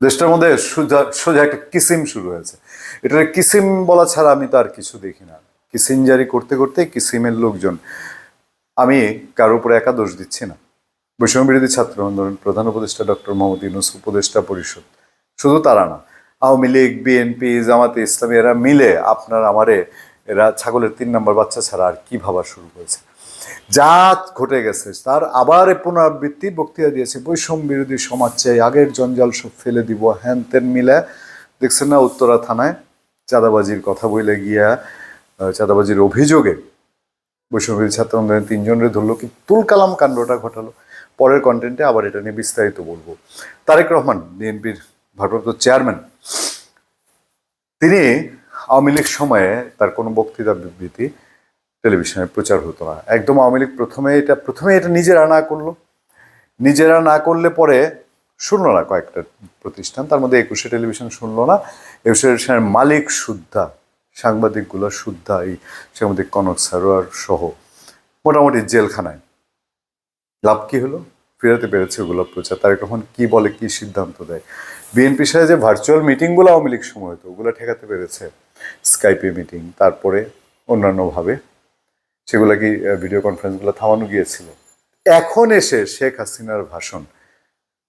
দেশটার মধ্যে সোজা সোজা একটা কিসিম শুরু হয়েছে। এটার কিসিম বলা ছাড়া আমি তো আর কিছু দেখি না। কিসিম জারি করতে করতে কিসিমের লোকজন, আমি কারোর উপরে একা দোষ দিচ্ছি না। বৈষম্য বিরোধী ছাত্র আন্দোলন প্রধান উপদেষ্টা ডক্টর মোহাম্মদ ইউনুস, উপদেষ্টা পরিষদ, শুধু তারা না, আওয়ামী লীগ বিএনপি জামাতে ইসলামী, এরা মিলে আপনার আমারে, এরা ছাগলের তিন নম্বর বাচ্চা ছাড়া আর কি ভাবা শুরু করেছে? যা ঘটে গেছে। তার আবার পুনরাবৃত্তি বক্তৃতা দিয়েছে। বৈষম্য বিরোধী সমাজ চাই, আগের জঞ্জাল সব ফেলে দিব। হ্যান তেন মিলে, দেখছেন না উত্তরা থানায় চাঁদাবাজির কথা বলে গিয়া চাঁদাবাজির অভিযোগে বৈষম্যবিরোধী ছাত্র আন্দোলনের তিনজনের ধরলো। কি তুল কালাম কাণ্ডটা ঘটালো। পরের কন্টেন্টে আবার এটা নিয়ে বিস্তারিত বলব। তারেক রহমান, বিএনপির ভারপ্রাপ্ত চেয়ারম্যান তিনি আওয়ামী লীগ সময়ে তার কোনো বক্তৃতা বিবৃতি টেলিভিশনে প্রচার হতো না। একদম আওয়ামী লীগ প্রথমে এটা প্রথমে এটা নিজেরা না করল। নিজেরা না করলে পরে শুনলো না কয়েকটা প্রতিষ্ঠান। তার মধ্যে একুশে টেলিভিশন শুনলো না। একুশে টেলিভিশনের মালিক শুদ্ধা সাংবাদিকগুলো শুদ্ধা এই সাংবাদিক কনক সারোয়ার সহ মোটামুটি জেলখানায়। লাভ কি হলো? ফেরাতে পেরেছে ওগুলো প্রচার। তারেক রহমান কি বলে, কি সিদ্ধান্ত দেয়? বিএনপির সাথে যে ভার্চুয়াল মিটিংগুলো আওয়ামী লীগ সময় হতো, ওগুলো ঠেকাতে পেরেছে স্কাইপে মিটিং তারপরে অন্যান্যভাবে সেগুলো কি ভিডিও কনফারেন্সগুলো থামানো গিয়েছিল? এখন এসে শেখ হাসিনার ভাষণ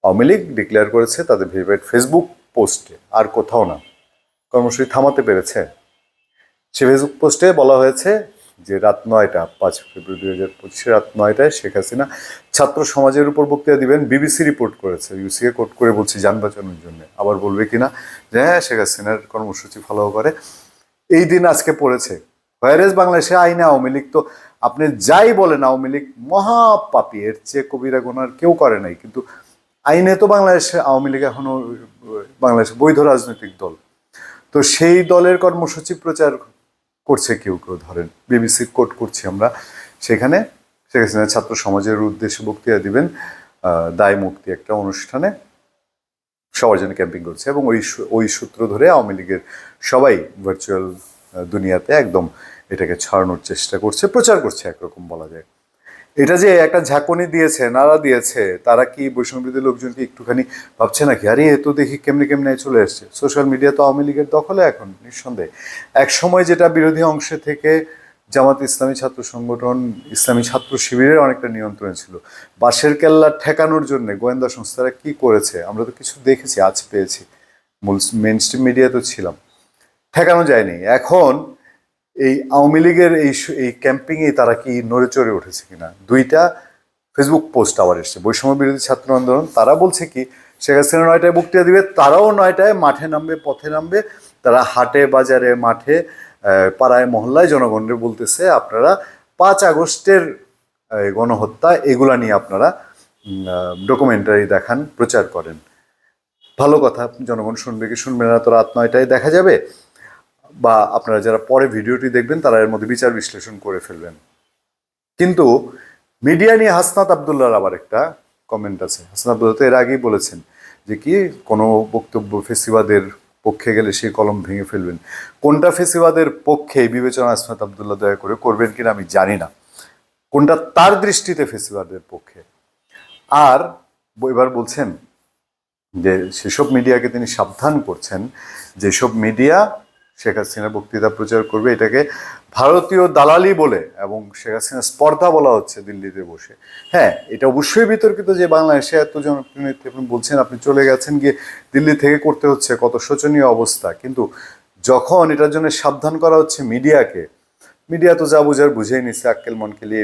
আওয়ামী লীগ ডিক্লেয়ার করেছে তাদের ভেরিফাইড ফেসবুক পোস্টে আর কোথাও না। কর্মসূচি থামাতে পেরেছে। সে ফেসবুক পোস্টে বলা হয়েছে যে রাত নয়টা, পাঁচ ফেব্রুয়ারি দুই হাজার পঁচিশে রাত নয়টায় শেখ হাসিনা ছাত্র সমাজের উপর বক্তৃতা দিবেন, বিবিসি রিপোর্ট করেছে ইউসিকে কোট করে বলছি যান বাঁচানোর জন্য। আবার বলবে কিনা? যে হ্যাঁ শেখ হাসিনার কর্মসূচি ফলো করে। এই দিন আজকে পড়েছে। ভাইরাস বাংলাদেশে আইনে আওয়ামী লীগ তো আপনি যাই বলেন আওয়ামী লীগ মহাপাপী এর চেয়ে কবিরা গোনার কেউ করে নাই। কিন্তু আইনে তো বাংলাদেশে আওয়ামী লীগ এখনও, বাংলাদেশে বৈধ রাজনৈতিক দল। তো সেই দলের কর্মসূচি প্রচার করছে কেউ কেউ। ধরেন বিবিসির কোট করছি আমরা। সেখানে শেখ হাসিনা ছাত্র সমাজের উদ্দেশ্যে বক্তৃতা দিবেন দায় মুক্তি একটা অনুষ্ঠানে। সবার জন্য ক্যাম্পিং করছে এবং ওই ওই সূত্র ধরে আওয়ামী লীগের সবাই ভার্চুয়াল দুনিয়াতে একদম এটাকে ছড়ানোর চেষ্টা করছে, প্রচার করছে একরকম বলা যায়। এটা যে একটা ঝাঁকুনি দিয়েছে, নাড়া দিয়েছে, তারা কি বৈষম্যবিরোধী লোকজনকে একটুখানি ভাবছে নাকি? আরে, এ তো দেখি কেমনে কেমনে চলে এসছে। সোশ্যাল মিডিয়া তো আওয়ামী লীগের দখলে এখন, নিঃসন্দেহে। এক সময় যেটা বিরোধী অংশে থেকে জামাত ইসলামী ছাত্র সংগঠন, ইসলামী ছাত্র শিবিরের অনেকটা নিয়ন্ত্রণে ছিল। বাঁশের কেল্লা ঠেকানোর জন্য গোয়েন্দা সংস্থারা কি করেছে, আমরা তো কিছু দেখেছি, আজ পেয়েছি। মূল মেন স্ট্রিম মিডিয়া তো ছিলাম। ঠেকানো যায়নি। এখন এই আওয়ামী লীগের এই এই ক্যাম্পিংয়ে তারা কি নড়ে চড়ে উঠেছে কিনা? দুইটা ফেসবুক পোস্ট আবার এসছে। বৈষম্য বিরোধী ছাত্র আন্দোলন। তারা বলছে কি, শেখ হাসিনা নয়টায় বক্তৃতা দিবে, তারাও নয়টায় মাঠে নামবে, পথে নামবে। তারা হাটে, বাজারে, মাঠে পাড়ায়, মহল্লায় জনগণের বলতেছে, আপনারা পাঁচ আগস্টের গণহত্যা, এগুলা নিয়ে আপনারা ডকুমেন্টারি দেখান, প্রচার করেন। ভালো কথা, জনগণ শুনবে কি শুনবে না, তো রাত নয়টায় দেখা যাবে। বা আপনারা যারা পরে ভিডিওটি দেখবেন, তারা এর মধ্যে বিচার বিশ্লেষণ করে ফেলবেন। কিন্তু মিডিয়া নিয়ে হাসনাত আবদুল্লাহর আবার একটা কমেন্ট আছে। হাসনাত আবদুল্লাহ তো এর আগেই বলেছেন যে কি, কোনো বক্তব্য ফেসিবাদের পক্ষে গেলে সেই কলম ভেঙে ফেলবেন। কোনটা ফেসিবাদের পক্ষে বিবেচনা হাসনাত আবদুল্লাহ দয়া করে করবেন কিনা আমি জানি না। কোনটা তার দৃষ্টিতে ফেসিবাদের পক্ষে। আর এবার বলছেন যে, সেসব মিডিয়াকে তিনি সাবধান করছেন, যেসব মিডিয়া শেখ হাসিনার বক্তৃতা প্রচার করবে। এটাকে ভারতীয় দালালি বলে এবং শেখ হাসিনার স্পর্ধা বলা হচ্ছে দিল্লিতে বসে। হ্যাঁ এটা অবশ্যই বিতর্কিত যে বাংলাদেশে এত জনপ্রিয় নেত্রী আপনি বলছেন আপনি চলে গেছেন গিয়ে দিল্লি থেকে করতে হচ্ছে, কত শোচনীয় অবস্থা। কিন্তু যখন এটার জন্য সাবধান করা হচ্ছে মিডিয়াকে, মিডিয়া তো যা বুঝার বুঝেই নিচ্ছে আক্কেল মনকেলি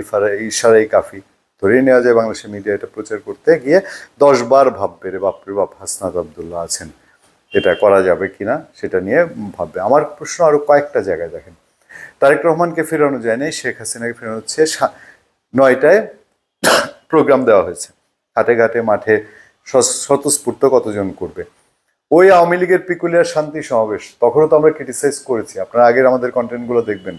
ইশারাই কাফি। ধরেই নেওয়া যায় বাংলাদেশের মিডিয়া এটা প্রচার করতে গিয়ে দশ বার ভাববে, রে বাপরে বাপ, হাসনাত আবদুল্লাহ আছেন। এটা করা যাবে কিনা সেটা নিয়ে ভাববে। আমার প্রশ্ন আরও কয়েকটা জায়গায় দেখেন। তারেক রহমানকে ফেরানো যায় নাই শেখ হাসিনাকে ফেরানো হচ্ছে। নয়টায় প্রোগ্রাম দেওয়া হয়েছে। ঘাটে ঘাটে, মাঠে স্বতঃস্ফূর্ত কতজন করবে? ওই আওয়ামী লীগের পিকুলিয়ার শান্তি সমাবেশ, তখনও তো আমরা ক্রিটিসাইজ করেছি। আপনারা আগের আমাদের কন্টেন্টগুলো দেখবেন।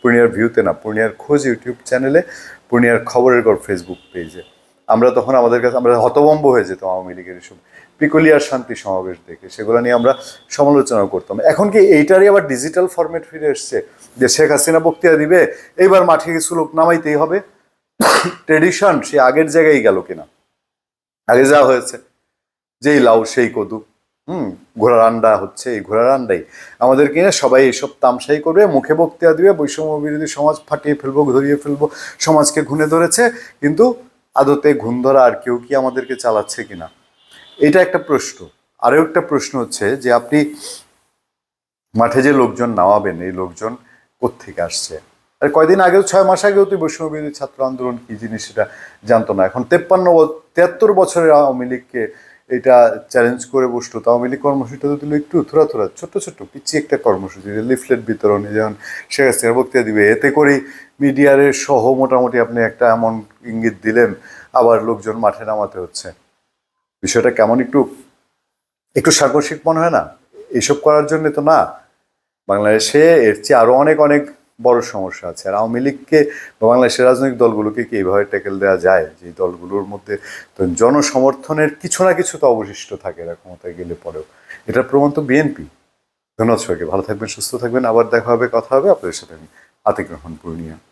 পূর্ণিয়ার ভিউতে না, পূর্ণিয়ার খোঁজ ইউটিউব চ্যানেলে পূর্ণিয়ার খবরের গড় ফেসবুক পেজে আমরা তখন আমাদের কাছে আমরা হতভম্ব হয়ে যেতাম আওয়ামী লীগের এসব পিকুলিয়ার শান্তি সমাবেশ দেখে, সেগুলো নিয়ে আমরা সমালোচনা করতাম। এখন কি এইটারই আবার ডিজিটাল ফরম্যাট ফিরে এসছে? যে শেখ হাসিনা বক্তৃতা দিবে, এইবার মাঠে কিছু লোক নামাইতেই হবে। ট্রেডিশন সে আগের জায়গায় গেল কিনা? আগে যা হয়েছে, যেই লাউ, সেই কদু, হুম, ঘোড়ার আন্ডা হচ্ছে, এই ঘোড়ার আন্ডাই। আমাদেরকে নিয়ে সবাই এইসব তামসাই করবে, মুখে বক্তৃতা দিবে, বৈষম্য বিরোধী সমাজ ফাটিয়ে ফেলব, ধরিয়ে ফেলব, সমাজকে ঘুণে ধরেছে, কিন্তু আদতে ঘুণ ধরা আর কেউ কি আমাদেরকে চালাচ্ছে কিনা? এটা একটা প্রশ্ন। আরও একটা প্রশ্ন হচ্ছে যে আপনি মাঠে যে লোকজন নামাবেন, এই লোকজন কোত্থেকে আসছে? আর কয়দিন আগেও, ছয় মাস আগেও তুই বিরোধী ছাত্র আন্দোলন কি জিনিস সেটা জানতো না। এখন তেপ্পান্ন তিয়াত্তর বছরের আওয়ামী লীগকে এটা চ্যালেঞ্জ করে বসতো তো আওয়ামী লীগ কর্মসূচিটা তো একটু থোড়া থোড়া ছোট্ট ছোট্ট পিচ্ছি একটা কর্মসূচি। লিফলেট বিতরণে যেমন শেখ হাসিনা বক্তৃতা দিবে, এতে করেই মিডিয়ারের সহ মোটামুটি আপনি একটা এমন ইঙ্গিত দিলেন, আবার লোকজন মাঠে নামাতে হচ্ছে। বিষয়টা কেমন একটু একটু সাংঘর্ষিক মনে হয় না? এসব করার জন্য তো না। বাংলাদেশে এর চেয়ে আরও অনেক অনেক বড় সমস্যা আছে। আর আওয়ামী লীগকে বা বাংলাদেশের রাজনৈতিক দলগুলোকে কি এইভাবে ট্যাকেল দেওয়া যায়? যে দলগুলোর মধ্যে তো জনসমর্থনের কিছু না কিছু তো অবশিষ্ট থাকে এরা ক্ষমতায় গেলে পরেও। এটার প্রমাণ তো বিএনপি। ধন্যবাদ সবাইকে। ভালো থাকবেন, সুস্থ থাকবেন। আবার দেখা হবে, কথা হবে। আপনাদের সাথে আমি আতিক রহমান, পূর্ণিয়া।